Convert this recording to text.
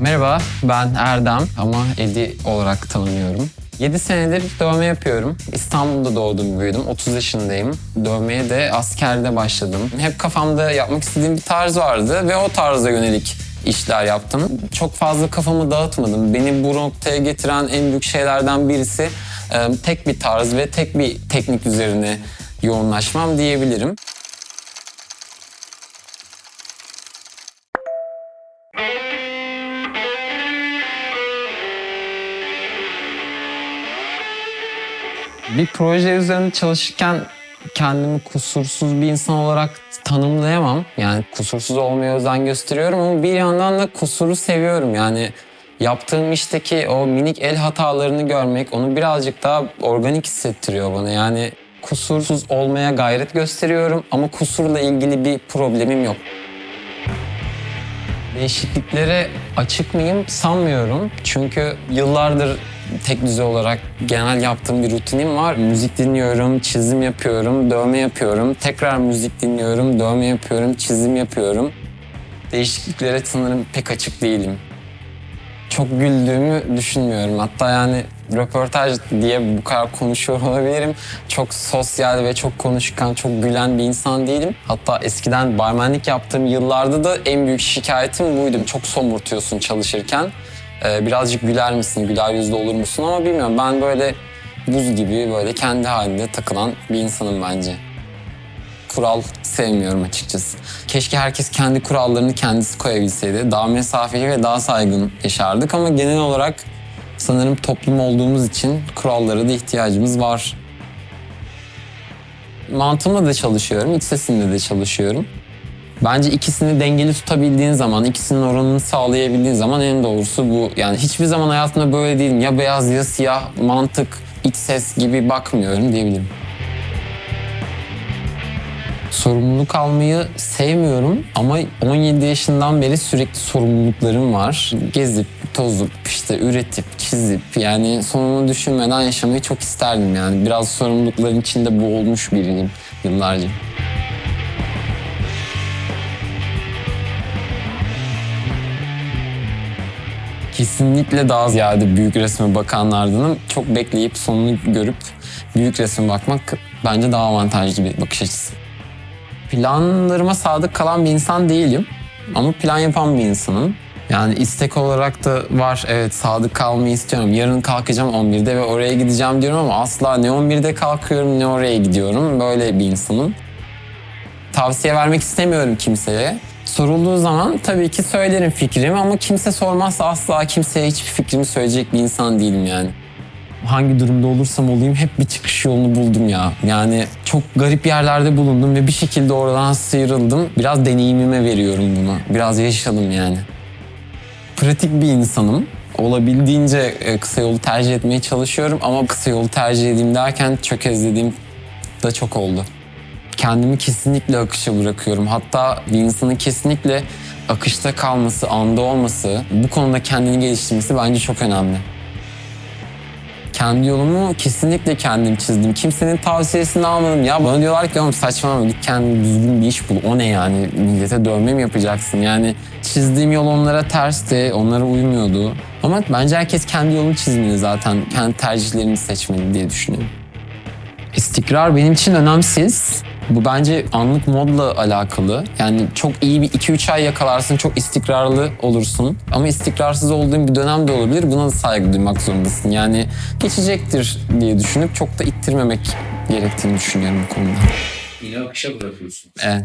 Merhaba, ben Erdem ama Edi olarak tanınıyorum. 7 senedir dövme yapıyorum. İstanbul'da doğdum, büyüdüm. 30 yaşındayım. Dövmeye de askerde başladım. Hep kafamda yapmak istediğim bir tarz vardı ve o tarza yönelik işler yaptım. Çok fazla kafamı dağıtmadım. Beni bu noktaya getiren en büyük şeylerden birisi e, tek bir tarz ve tek bir teknik üzerine yoğunlaşmam diyebilirim. Bir proje üzerinde çalışırken kendimi kusursuz bir insan olarak tanımlayamam. Yani kusursuz olmaya özen gösteriyorum ama bir yandan da kusuru seviyorum. Yani yaptığım işteki o minik el hatalarını görmek onu birazcık daha organik hissettiriyor bana. Yani kusursuz olmaya gayret gösteriyorum ama kusurla ilgili bir problemim yok. Değişikliklere açık mıyım sanmıyorum. Çünkü yıllardır tek düze olarak genel yaptığım bir rutinim var. Müzik dinliyorum, çizim yapıyorum, dövme yapıyorum. Tekrar müzik dinliyorum, dövme yapıyorum, çizim yapıyorum. Değişikliklere sanırım pek açık değilim. Çok güldüğümü düşünmüyorum. Hatta yani röportaj diye bu kadar konuşuyor olabilirim. Çok sosyal ve çok konuşkan, çok gülen bir insan değilim. Hatta eskiden barmenlik yaptığım yıllarda da en büyük şikayetim buydu. Çok somurtuyorsun çalışırken. Ee, birazcık güler misin, güler yüzlü olur musun ama bilmiyorum. Ben böyle buz gibi böyle kendi halinde takılan bir insanım bence kural sevmiyorum açıkçası. Keşke herkes kendi kurallarını kendisi koyabilseydi. Daha mesafeli ve daha saygın yaşardık ama genel olarak sanırım toplum olduğumuz için kurallara da ihtiyacımız var. Mantığımla da çalışıyorum, iç sesimle de çalışıyorum. Bence ikisini dengeli tutabildiğin zaman, ikisinin oranını sağlayabildiğin zaman en doğrusu bu. Yani hiçbir zaman hayatımda böyle değilim. Ya beyaz ya siyah, mantık, iç ses gibi bakmıyorum diyebilirim. Sorumluluk almayı sevmiyorum ama 17 yaşından beri sürekli sorumluluklarım var. Gezip, tozup, işte üretip, çizip yani sonunu düşünmeden yaşamayı çok isterdim yani. Biraz sorumlulukların içinde boğulmuş biriyim yıllarca. Kesinlikle daha ziyade büyük resme bakanlardanım. Çok bekleyip sonunu görüp büyük resme bakmak bence daha avantajlı bir bakış açısı. Planlarıma sadık kalan bir insan değilim. Ama plan yapan bir insanım. Yani istek olarak da var evet sadık kalmayı istiyorum. Yarın kalkacağım 11'de ve oraya gideceğim diyorum ama asla ne 11'de kalkıyorum ne oraya gidiyorum. Böyle bir insanım. Tavsiye vermek istemiyorum kimseye. Sorulduğu zaman tabii ki söylerim fikrimi ama kimse sormazsa asla kimseye hiçbir fikrimi söyleyecek bir insan değilim yani hangi durumda olursam olayım hep bir çıkış yolunu buldum ya. Yani çok garip yerlerde bulundum ve bir şekilde oradan sıyrıldım. Biraz deneyimime veriyorum bunu. Biraz yaşadım yani. Pratik bir insanım. Olabildiğince e, kısa yolu tercih etmeye çalışıyorum ama kısa yolu tercih edeyim derken çökezlediğim da çok oldu. Kendimi kesinlikle akışa bırakıyorum. Hatta bir insanın kesinlikle akışta kalması, anda olması, bu konuda kendini geliştirmesi bence çok önemli kendi yolumu kesinlikle kendim çizdim. Kimsenin tavsiyesini almadım. Ya bana diyorlar ki oğlum saçmalama git kendine düzgün bir iş bul. O ne yani? Millete dövme mi yapacaksın? Yani çizdiğim yol onlara tersti, onlara uymuyordu. Ama bence herkes kendi yolunu çizmeli zaten. Kendi tercihlerini seçmeli diye düşünüyorum. İstikrar benim için önemsiz. Bu bence anlık modla alakalı. Yani çok iyi bir 2-3 ay yakalarsın, çok istikrarlı olursun. Ama istikrarsız olduğun bir dönem de olabilir. Buna da saygı duymak zorundasın. Yani geçecektir diye düşünüp çok da ittirmemek gerektiğini düşünüyorum bu konuda. Yine akışa bırakıyorsun. Evet.